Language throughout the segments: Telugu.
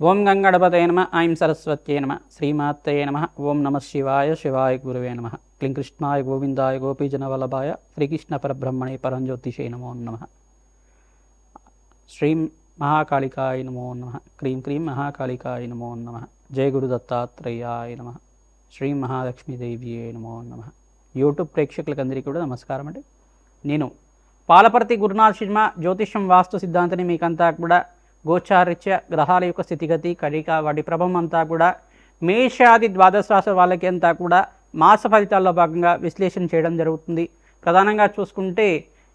ఓం గంగణపతయ నమ ఐం సరస్వత్యే నమ శ్రీమాతయే నమ ఓం నమ శివాయ శివాయ గురువే నమ క్లీం కృష్ణాయ గోవిందాయ గోపీజనవల్లభాయ శ్రీకృష్ణ పరబ్రహ్మణే పరంజ్యోతిషే నమో నమ. శ్రీం మహాకాళికాయ నమో నమ క్రీం క్రీం మహాకాళికాయ నమో నమ జయ గురు దత్తాత్రేయాయ నమ శ్రీ మహాలక్ష్మీదేవియే నమో నమ. యూట్యూబ్ ప్రేక్షకులకు అందరికీ కూడా నమస్కారం అండి. నేను పాలపర్తి గురునాథ్ శర్మ జ్యోతిష్యం వాస్తు సిద్ధాంతిని మీకంతా కూడా గోచారిత్య గ్రహాల యొక్క స్థితిగతి కడిక వాటి ప్రభావం అంతా కూడా మేషాది ద్వాదశ రాశి వాళ్ళకి అంతా కూడా మాస ఫలితాల్లో భాగంగా విశ్లేషణ చేయడం జరుగుతుంది. ప్రధానంగా చూసుకుంటే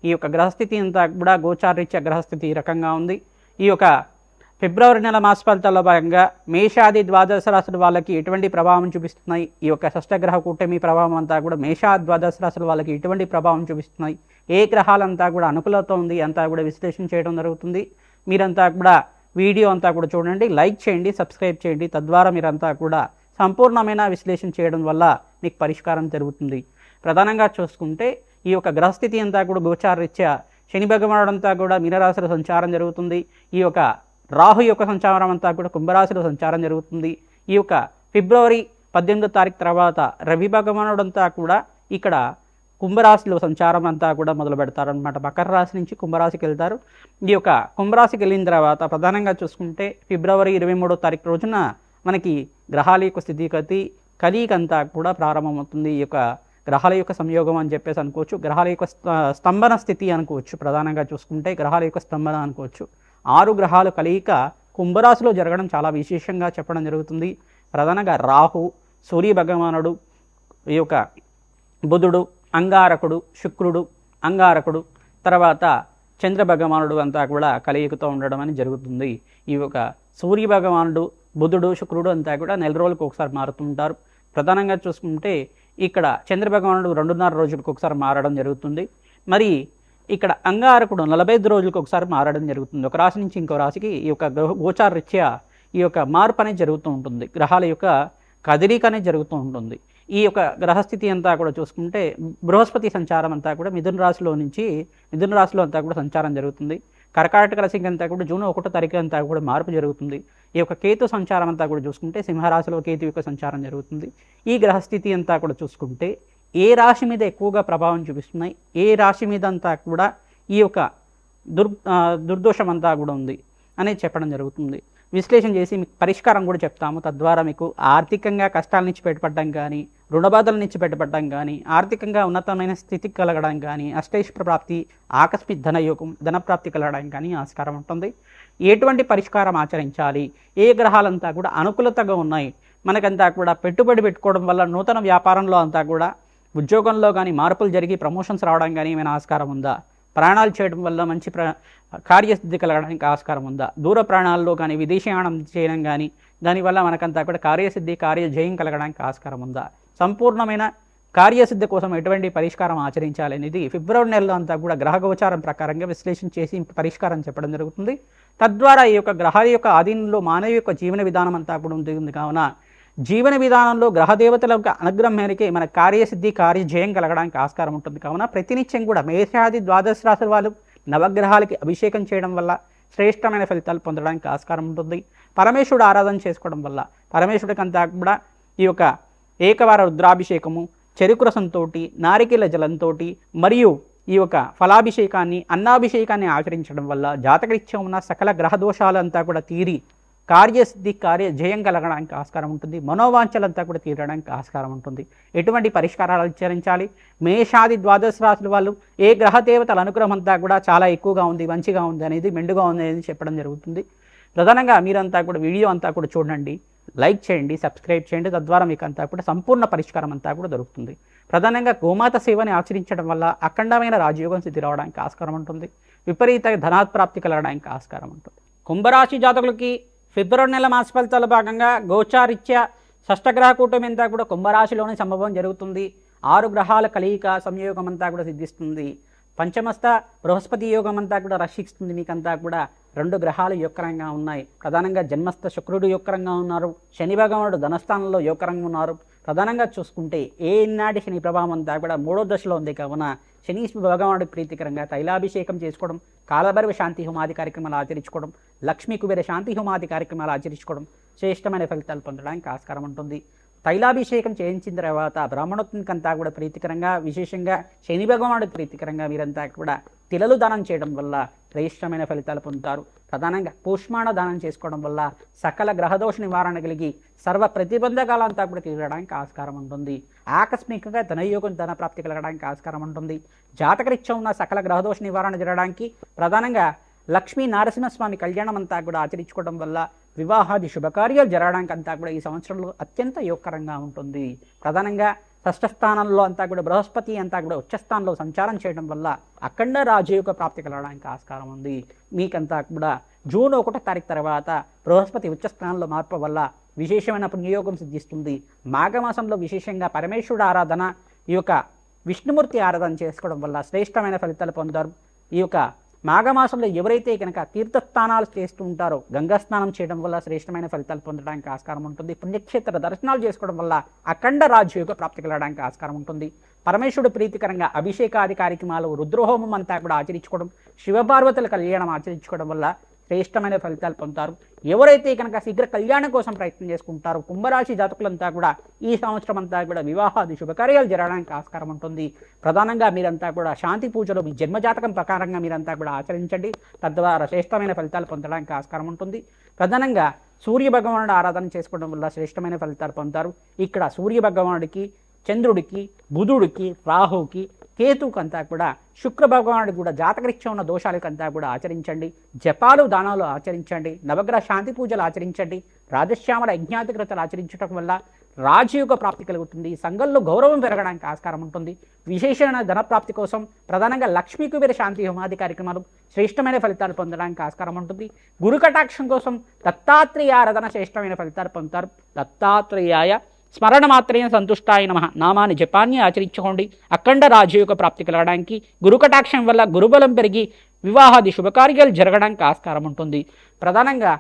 ఈ యొక్క గ్రహస్థితి అంతా కూడా గోచారిత్య గ్రహస్థితి ఈ రకంగా ఉంది. ఈ యొక్క ఫిబ్రవరి నెల మాస ఫలితాల్లో భాగంగా మేషాది ద్వాదశ రాశుల వాళ్ళకి ఎటువంటి ప్రభావం చూపిస్తున్నాయి? ఈ యొక్క షష్టగ్రహ కూటమి ప్రభావం అంతా కూడా మేషా ద్వాదశ రాశుల వాళ్ళకి ఎటువంటి ప్రభావం చూపిస్తున్నాయి? ఏ గ్రహాలంతా కూడా అనుకూలత ఉంది? అంతా కూడా విశ్లేషణ చేయడం జరుగుతుంది. మీరంతా కూడా వీడియో అంతా కూడా చూడండి లైక్ చేయండి సబ్స్క్రైబ్ చేయండి. తద్వారా మీరంతా కూడా సంపూర్ణమైన విశ్లేషణ చేయడం వల్ల మీకు పరిష్కారం జరుగుతుంది. ప్రధానంగా చూసుకుంటే ఈ యొక్క గ్రహస్థితి అంతా కూడా గోచారరీత్యా శని భగవానుడు అంతా కూడా మీనరాశిలో సంచారం జరుగుతుంది. ఈ యొక్క రాహు యొక్క సంచారం అంతా కూడా కుంభరాశిలో సంచారం జరుగుతుంది. ఈ యొక్క ఫిబ్రవరి పద్దెనిమిదో తారీఖు తర్వాత రవి భగవానుడు అంతా కూడా ఇక్కడ కుంభరాశిలో సంచారం అంతా కూడా మొదలు పెడతారనమాట మకర రాశి నుంచి కుంభరాశికి వెళ్తారు. ఈ యొక్క కుంభరాశికి వెళ్ళిన తర్వాత ప్రధానంగా చూసుకుంటే ఫిబ్రవరి ఇరవై మూడో తారీఖు రోజున మనకి గ్రహాల యొక్క స్థితిగతి కలియిక కూడా ప్రారంభమవుతుంది. ఈ యొక్క గ్రహాల యొక్క సంయోగం అని చెప్పేసి అనుకోవచ్చు. గ్రహాల యొక్క స్తంభన స్థితి అనుకోవచ్చు. ప్రధానంగా చూసుకుంటే గ్రహాల యొక్క స్తంభన అనుకోవచ్చు. ఆరు గ్రహాలు కలియిక కుంభరాశిలో జరగడం చాలా విశేషంగా చెప్పడం జరుగుతుంది. ప్రధానంగా రాహు సూర్య భగవానుడు ఈ యొక్క బుధుడు అంగారకుడు శుక్రుడు అంగారకుడు తర్వాత చంద్ర భగవానుడు అంతా కూడా కలయికతో ఉండడం అని జరుగుతుంది. ఈ యొక్క సూర్య భగవానుడు బుధుడు శుక్రుడు అంతా కూడా నెల రోజులకు ఒకసారి మారుతుంటారు. ప్రధానంగా చూసుకుంటే ఇక్కడ చంద్ర భగవానుడు రెండున్నర రోజులకు ఒకసారి మారడం జరుగుతుంది. మరి ఇక్కడ అంగారకుడు నలభై ఐదు రోజులకు ఒకసారి మారడం జరుగుతుంది. ఒక రాశి నుంచి ఇంకో రాశికి ఈ యొక్క గ్రహ గోచార ఈ యొక్క మార్పు అనేది జరుగుతూ ఉంటుంది. గ్రహాల యొక్క కదిలిక అనేది జరుగుతూ ఉంటుంది. ఈ యొక్క గ్రహస్థితి అంతా కూడా చూసుకుంటే బృహస్పతి సంచారం అంతా కూడా మిథున రాశిలో నుంచి మిథున రాశిలో అంతా కూడా సంచారం జరుగుతుంది. కర్కాటక రాశికి అంతా కూడా జూన్ ఒకటో తారీఖు అంతా కూడా మార్పు జరుగుతుంది. ఈ యొక్క కేతు సంచారం అంతా కూడా చూసుకుంటే సింహరాశిలో కేతు యొక్క సంచారం జరుగుతుంది. ఈ గ్రహస్థితి అంతా కూడా చూసుకుంటే ఏ రాశి మీద ఎక్కువగా ప్రభావం చూపిస్తున్నాయి? ఏ రాశి మీద అంతా కూడా ఈ యొక్క దుర్ దుర్దోషం అంతా కూడా ఉంది అనేది చెప్పడం జరుగుతుంది. విశ్లేషణ చేసి మీకు పరిష్కారం కూడా చెప్తాము. తద్వారా మీకు ఆర్థికంగా కష్టాల నుంచి బయటపడడం కానీ రుణబాధల నుంచి బయటపడడం కానీ ఆర్థికంగా ఉన్నతమైన స్థితికి కలగడం కానీ అష్టైశ్వర ప్రాప్తి ఆకస్మిక ధనయోగం ధనప్రాప్తి కలగడం కానీ ఆస్కారం ఉంటుంది. ఎటువంటి పరిష్కారం ఆచరించాలి? ఏ గ్రహాలంతా కూడా అనుకూలతగా ఉన్నాయి? మనకంతా కూడా పెట్టుబడి పెట్టుకోవడం వల్ల నూతన వ్యాపారంలో అంతా కూడా ఉద్యోగంలో కానీ మార్పులు జరిగి ప్రమోషన్స్ రావడం కానీ ఏమైనా ఆస్కారం ఉందా? ప్రయాణాలు చేయడం వల్ల మంచి ప్ర కార్యసిద్ధి కలగడానికి ఆస్కారం ఉందా? దూర ప్రాణాల్లో కానీ విదేశయానం చేయడం కానీ దానివల్ల మనకంతా కూడా కార్యసిద్ధి కార్యజయం కలగడానికి ఆస్కారం ఉందా? సంపూర్ణమైన కార్యసిద్ధి కోసం ఎటువంటి పరిష్కారం ఆచరించాలి అనేది ఫిబ్రవరి నెలలో అంతా కూడా గ్రహ గోచారం ప్రకారంగా విశ్లేషణ చేసి పరిష్కారం చెప్పడం జరుగుతుంది. తద్వారా ఈ యొక్క గ్రహాల యొక్క ఆధీనంలో మానవ యొక్క జీవన విధానం అంతా కూడా ఉంటుంది కావున జీవన విధానంలో గ్రహదేవతల యొక్క అనుగ్రహం మేరకే మన కార్యసిద్ధి కార్యజయం కలగడానికి ఆస్కారం ఉంటుంది. కావున ప్రతినిత్యం కూడా మేషాది ద్వాదశ రాశుల వాళ్ళు నవగ్రహాలకి అభిషేకం చేయడం వల్ల శ్రేష్టమైన ఫలితాలు పొందడానికి ఆస్కారం ఉంటుంది. పరమేశ్వరుడు ఆరాధన చేసుకోవడం వల్ల పరమేశ్వరుడికి అంతా కూడా ఈ యొక్క ఏకవార రుద్రాభిషేకము చెరుకు రసంతో నారికేల జలంతో మరియు ఈ యొక్క ఫలాభిషేకాన్ని అన్నాభిషేకాన్ని ఆచరించడం వల్ల జాతకరీత్యం ఉన్న సకల గ్రహ దోషాలంతా కూడా తీరి కార్యసిద్ధి కార్య జయం కలగడానికి ఆస్కారం ఉంటుంది. మనోవాంఛలంతా కూడా తీరడానికి ఆస్కారం ఉంటుంది. ఎటువంటి పరిష్కారాలు ఆచరించాలి మేషాది ద్వాదశ రాశుల వాళ్ళు ఏ గ్రహ దేవతల అనుగ్రహం అంతా కూడా చాలా ఎక్కువగా ఉంది మంచిగా ఉంది అనేది మెండుగా ఉంది అనేది చెప్పడం జరుగుతుంది. ప్రధానంగా మీరంతా కూడా వీడియో అంతా కూడా చూడండి. లైక్ చేయండి సబ్స్క్రైబ్ చేయండి. తద్వారా మీకు అంతా కూడా సంపూర్ణ పరిష్కారం అంతా కూడా దొరుకుతుంది. ప్రధానంగా గోమాత సేవని ఆచరించడం వల్ల అఖండమైన రాజయోగం స్థితి రావడానికి ఆస్కారం ఉంటుంది. విపరీత ధనాత్ప్రాప్తి కలగడానికి ఆస్కారం ఉంటుంది. కుంభరాశి జాతకులకి ఫిబ్రవరి నెల మాస ఫలితాల భాగంగా గోచారిత్య షష్టగ్రహ కూటమి అంతా కూడా కుంభరాశిలోనే సంభవం జరుగుతుంది. ఆరు గ్రహాల కలయిక సంయోగం అంతా కూడా సిద్ధిస్తుంది. పంచమస్థ బృహస్పతి యోగం అంతా కూడా రక్షిస్తుంది. మీకంతా కూడా రెండు గ్రహాలు యొక్కరంగా ఉన్నాయి. ప్రధానంగా జన్మస్థ శుక్రుడు యొక్కరంగా ఉన్నారు. శని భగవానుడు ధనస్థానంలో యొక్కరంగా ఉన్నారు. ప్రధానంగా చూసుకుంటే ఏ నాటి శని ప్రభావం అంతా కూడా మూడో దశలో ఉంది. కావున శని భగవానుడు ప్రీతికరంగా తైలాభిషేకం చేసుకోవడం కాలభైరవ శాంతి హోమాది కార్యక్రమాలు ఆచరించుకోవడం లక్ష్మీ కుబేర శాంతి హోమాది కార్యక్రమాలు ఆచరించుకోవడం శ్రేష్టమైన ఫలితాలు పొందడానికి ఆస్కారం ఉంటుంది. తైలాభిషేకం చేయించిన తర్వాత బ్రాహ్మణోత్మకంతా కూడా ప్రీతికరంగా విశేషంగా శని భగవానుడికి ప్రీతికరంగా మీరంతా కూడా తిలలు దానం చేయడం వల్ల శ్రేష్టమైన ఫలితాలు పొందుతారు. ప్రధానంగా పుష్మాణ దానం చేసుకోవడం వల్ల సకల గ్రహదోష నివారణ కలిగి సర్వ ప్రతిబంధకాలంతా కూడా తీరడానికి ఆస్కారం ఉంటుంది. ఆకస్మికంగా ధనయోగం ధన ప్రాప్తి కలగడానికి ఆస్కారం ఉంటుంది. జాతకరీత్యా ఉన్న సకల గ్రహదోష నివారణ జరగడానికి ప్రధానంగా లక్ష్మీ నారసింహస్వామి కళ్యాణం అంతా కూడా ఆచరించుకోవడం వల్ల వివాహాది శుభకార్యాలు జరగడానికి అంతా కూడా ఈ సంవత్సరంలో అత్యంత యోగకరంగా ఉంటుంది. ప్రధానంగా షష్ఠ స్థానంలో అంతా కూడా బృహస్పతి అంతా కూడా ఉచ్చస్థానంలో సంచారం చేయడం వల్ల అఖండ రాజయోగ ప్రాప్తి కలగడానికి ఆస్కారం ఉంది. మీకంతా కూడా జూన్ ఒకటో తారీఖు తర్వాత బృహస్పతి ఉచ్చస్థానంలో మార్పు వల్ల విశేషమైన పుణ్యయోగం సిద్ధిస్తుంది. మాఘమాసంలో విశేషంగా పరమేశ్వరుడు ఆరాధన ఈ యొక్క విష్ణుమూర్తి ఆరాధన చేసుకోవడం వల్ల శ్రేష్టమైన ఫలితాలు పొందారు ఈ యొక్క మాఘమాసంలో ఎవరైతే కనుక తీర్థస్థానాలు చేస్తూ ఉంటారో గంగా స్నానం చేయడం వల్ల శ్రేష్టమైన ఫలితాలు పొందడానికి ఆస్కారం ఉంటుంది. పుణ్యక్షేత్ర దర్శనాలు చేసుకోవడం వల్ల అఖండ రాజ్యోగ ప్రాప్తి కలగడానికి ఆస్కారం ఉంటుంది. పరమేశ్వరుడు ప్రీతికరంగా అభిషేకాది కార్యక్రమాలు రుద్రహోమం అంతా కూడా ఆచరించుకోవడం శివపార్వతుల కళ్యాణం ఆచరించుకోవడం వల్ల శ్రేష్టమైన ఫలితాలు పొందుతారు. ఎవరైతే కనుక శీఘ్ర కళ్యాణం కోసం ప్రయత్నం చేసుకుంటారో కుంభరాశి జాతకులంతా కూడా ఈ సంవత్సరం అంతా కూడా వివాహాది శుభకార్యాలు జరగడానికి ఆస్కారం ఉంటుంది. ప్రధానంగా మీరంతా కూడా శాంతి పూజలు మీ జన్మజాతకం ప్రకారంగా మీరంతా కూడా ఆచరించండి. తద్వారా శ్రేష్టమైన ఫలితాలు పొందడానికి ఆస్కారం ఉంటుంది. ప్రధానంగా సూర్య భగవానుడు ఆరాధన చేసుకోవడం వల్ల శ్రేష్టమైన ఫలితాలు పొందుతారు. ఇక్కడ సూర్య భగవానుడికి చంద్రుడికి బుధుడికి రాహుకి కేతుకంతా కూడా శుక్ర భగవానుడికి కూడా జాతకరీక్ష ఉన్న దోషాలకంతా కూడా ఆచరించండి. జపాలు దానాలు ఆచరించండి. నవగ్రహ శాంతి పూజలు ఆచరించండి. రాజశ్యామల యజ్ఞాతికృతలు ఆచరించడం వల్ల రాజయోగ ప్రాప్తి కలుగుతుంది. సంఘంలో గౌరవం పెరగడానికి ఆస్కారం ఉంటుంది. విశేషమైన ధనప్రాప్తి కోసం ప్రధానంగా లక్ష్మీ కుబేర శాంతి హోమాది కార్యక్రమాలు శ్రేష్టమైన ఫలితాలు పొందడానికి ఆస్కారం ఉంటుంది. గురు కటాక్షం కోసం దత్తాత్రేయ ఆరాధన శ్రేష్టమైన ఫలితాలు పొందుతారు. దత్తాత్రేయాయ స్మరణ మాత్రమే సంతుష్టాయ నమ. నామాన్ని జపాన్ని ఆచరించుకోండి. అఖండ రాజయోగ ప్రాప్తి కలగడానికి గురుకటాక్షం వల్ల గురుబలం పెరిగి వివాహాది శుభకార్యాలు జరగడానికి ఆస్కారం ఉంటుంది. ప్రధానంగా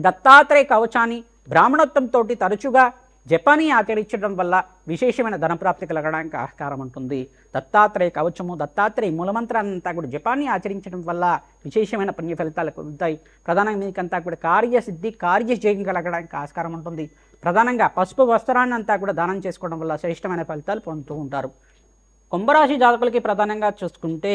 దత్తాత్రేయ కవచాన్ని బ్రాహ్మణత్వంతో తరచుగా జపానీ ఆచరించడం వల్ల విశేషమైన ధనప్రాప్తి కలగడానికి ఆస్కారం ఉంటుంది. దత్తాత్రేయ కవచము దత్తాత్రేయ మూలమంత్రాన్ని అంతా కూడా జపాన్ని ఆచరించడం వల్ల విశేషమైన పుణ్య ఫలితాలు కలుగుతాయి. ప్రధానంగా మీకంతా కూడా కార్యసిద్ధి కార్యజయం కలగడానికి ఆస్కారం ఉంటుంది. ప్రధానంగా పసుపు వస్త్రాన్ని అంతా కూడా దానం చేసుకోవడం వల్ల శ్రేష్టమైన ఫలితాలు పొందుతూ ఉంటారు. కుంభరాశి జాతకులకి ప్రధానంగా చూసుకుంటే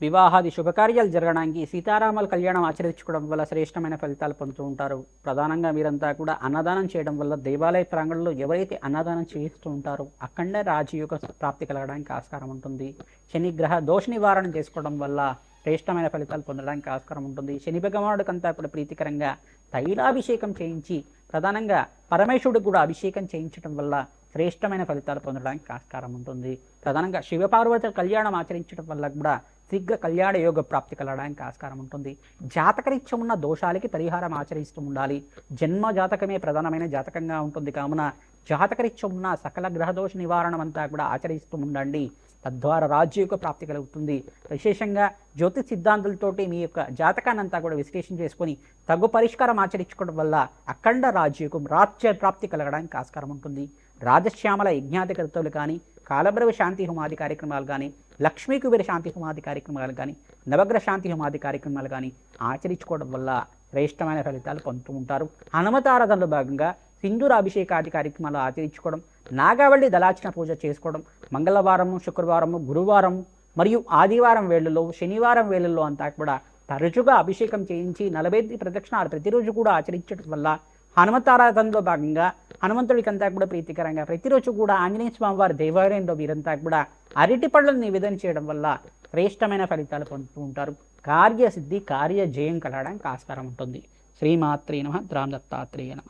వివాహాది శుభకార్యాలు జరగడానికి సీతారాముల కళ్యాణం ఆచరించుకోవడం వల్ల శ్రేష్టమైన ఫలితాలు పొందుతూ ఉంటారు. ప్రధానంగా మీరంతా కూడా అన్నదానం చేయడం వల్ల దేవాలయ ప్రాంగణంలో ఎవరైతే అన్నదానం చేస్తూ ఉంటారో అఖండ రాజయోగ ప్రాప్తి కలగడానికి ఆస్కారం ఉంటుంది. శని గ్రహ దోష నివారణ చేసుకోవడం వల్ల శ్రేష్టమైన ఫలితాలు పొందడానికి ఆస్కారం ఉంటుంది. శని భగవానుడికంతా కూడా ప్రీతికరంగా తైలాభిషేకం చేయించి ప్రధానంగా పరమేశ్వరుడికి కూడా అభిషేకం చేయించడం వల్ల శ్రేష్టమైన ఫలితాలు పొందడానికి ఆస్కారం ఉంటుంది. ప్రధానంగా శివపార్వతుల కళ్యాణం ఆచరించడం వల్ల కూడా శీఘ్ర కళ్యాణ యోగ ప్రాప్తి కలగడానికి ఆస్కారం ఉంటుంది. జాతకరీత్యం ఉన్న దోషాలకి పరిహారం ఆచరిస్తూ ఉండాలి. జన్మ జాతకమే ప్రధానమైన జాతకంగా ఉంటుంది. కావున జాతకరీత్యం ఉన్న సకల గ్రహదోష నివారణం అంతా కూడా ఆచరిస్తూ ఉండండి. తద్వారా రాజ్యయోగ ప్రాప్తి కలుగుతుంది. విశేషంగా జ్యోతి సిద్ధాంతాలతోటి మీ యొక్క జాతకానంతా కూడా విశ్లేషణ చేసుకొని తగు పరిష్కారం ఆచరించుకోవడం వల్ల అఖండ రాజ్యకు రాజ్య ప్రాప్తి కలగడానికి ఆస్కారం ఉంటుంది. రాజశ్యామల యజ్ఞాధికర్తలు కానీ కాలభ్రవ శాంతి హోమాది కార్యక్రమాలు కానీ లక్ష్మీ కుబేర శాంతి హోమాది కార్యక్రమాలు కానీ నవగ్రహ శాంతి హోమాది కార్యక్రమాలు కానీ ఆచరించుకోవడం వల్ల శ్రేష్టమైన ఫలితాలు పొందుతూ ఉంటారు. హనుమతారాధనలో భాగంగా సింధూరాభిషేకాది కార్యక్రమాలు ఆచరించుకోవడం నాగావళి దళార్చన పూజ చేసుకోవడం మంగళవారము శుక్రవారము గురువారము మరియు ఆదివారం వేళల్లో శనివారం వేళల్లో అంతా కూడా తరచుగా అభిషేకం చేయించి నలభై ప్రదక్షిణాలు ప్రతిరోజు కూడా ఆచరించడం వల్ల హనుమంతారాధనలో భాగంగా హనుమంతుడికి అంతా కూడా ప్రీతికరంగా ప్రతిరోజు కూడా ఆంజనేయ స్వామి వారి దేవాలయంలో వీరంతా కూడా అరటి పళ్ళను నివేదన చేయడం వల్ల శ్రేష్టమైన ఫలితాలు పొందుతూ ఉంటారు. కార్యసిద్ధి కార్య జయం కలగడానికి ఆస్కారం ఉంటుంది. శ్రీమాత్రే నమ రామ్ దత్తాత్రేయ నమ.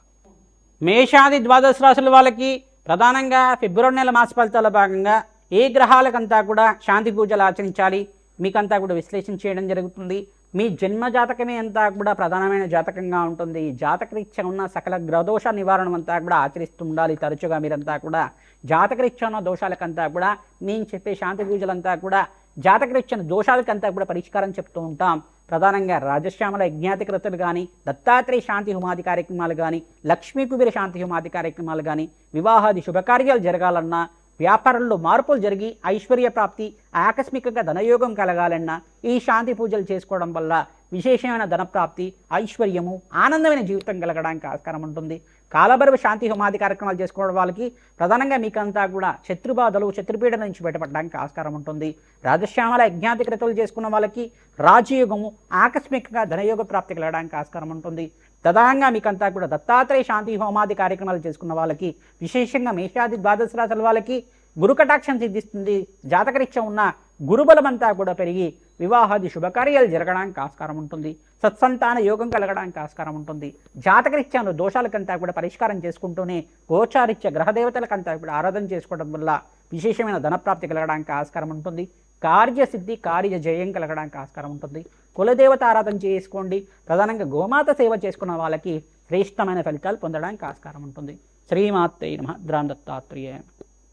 మేషాది ద్వాదశ రాశుల వాళ్ళకి ప్రధానంగా ఫిబ్రవరి నెల మాస ఫలితాల భాగంగా ఏ గ్రహాలకంతా కూడా శాంతి పూజలు ఆచరించాలి మీకంతా కూడా విశ్లేషణ చేయడం జరుగుతుంది. మీ జన్మ జాతకమే అంతా కూడా ప్రధానమైన జాతకంగా ఉంటుంది. ఈ జాతకరీత్యా ఉన్న సకల గ్రహదోష నివారణ అంతా కూడా ఆచరిస్తూ ఉండాలి. తరచుగా మీరంతా కూడా జాతకరీత్యా ఉన్న దోషాలకంతా కూడా నేను చెప్పే శాంతి పూజలంతా కూడా జాతకరీత్యా దోషాలకంతా కూడా పరిష్కారం చెప్తూ ఉంటాం. ప్రధానంగా రాజశ్యామల యజ్ఞాతికృతులు కానీ దత్తాత్రేయ శాంతి హోమాది కార్యక్రమాలు కానీ లక్ష్మీ కుబేర శాంతి హోమాది కార్యక్రమాలు కానీ వివాహాది శుభకార్యాలు జరగాలన్నా వ్యాపారంలో మార్పులు జరిగి ఐశ్వర్య ప్రాప్తి ఆకస్మికంగా ధనయోగం కలగాలన్నా ఈ శాంతి పూజలు చేసుకోవడం వల్ల విశేషమైన ధనప్రాప్తి ఐశ్వర్యము ఆనందమైన జీవితం కలగడానికి ఆస్కారం ఉంటుంది. కాలభైరవ శాంతి హోమాది కార్యక్రమాలు చేసుకోవడం వాళ్ళకి ప్రధానంగా మీకంతా కూడా శత్రుబాధలు శత్రుపీడ నుంచి బయటపడడానికి ఆస్కారం ఉంటుంది. రాజశ్యామల యజ్ఞాతి క్రతువులు చేసుకున్న వాళ్ళకి రాజయోగము ఆకస్మికంగా ధనయోగ ప్రాప్తి కలగడానికి ఆస్కారం ఉంటుంది. ప్రధానంగా మీకంతా కూడా దత్తాత్రేయ శాంతి హోమాది కార్యక్రమాలు చేసుకున్న వాళ్ళకి విశేషంగా మేషాది ద్వాదశ రాశుల వాళ్ళకి గురు కటాక్షం సిద్ధిస్తుంది. జాతకరీక్ష ఉన్న గురుబలమంతా కూడా పెరిగి వివాహాది శుభకార్యాలు జరగడానికి ఆస్కారం ఉంటుంది. సత్సంతాన యోగం కలగడానికి ఆస్కారం ఉంటుంది. జాతకరీత్యాలు దోషాలకంతా కూడా పరిష్కారం చేసుకుంటూనే గోచారిత్య గ్రహదేవతలకంతా కూడా ఆరాధన చేసుకోవడం వల్ల విశేషమైన ధనప్రాప్తి కలగడానికి ఆస్కారం ఉంటుంది. కార్యసిద్ధి కార్య జయం కలగడానికి ఆస్కారం ఉంటుంది. కులదేవత ఆరాధన చేసుకోండి. ప్రధానంగా గోమాత సేవ చేసుకున్న వాళ్ళకి శ్రేష్టమైన ఫలితాలు పొందడానికి ఆస్కారం ఉంటుంది. శ్రీమాత్రే నమ. ద్రాందత్తాత్రేయ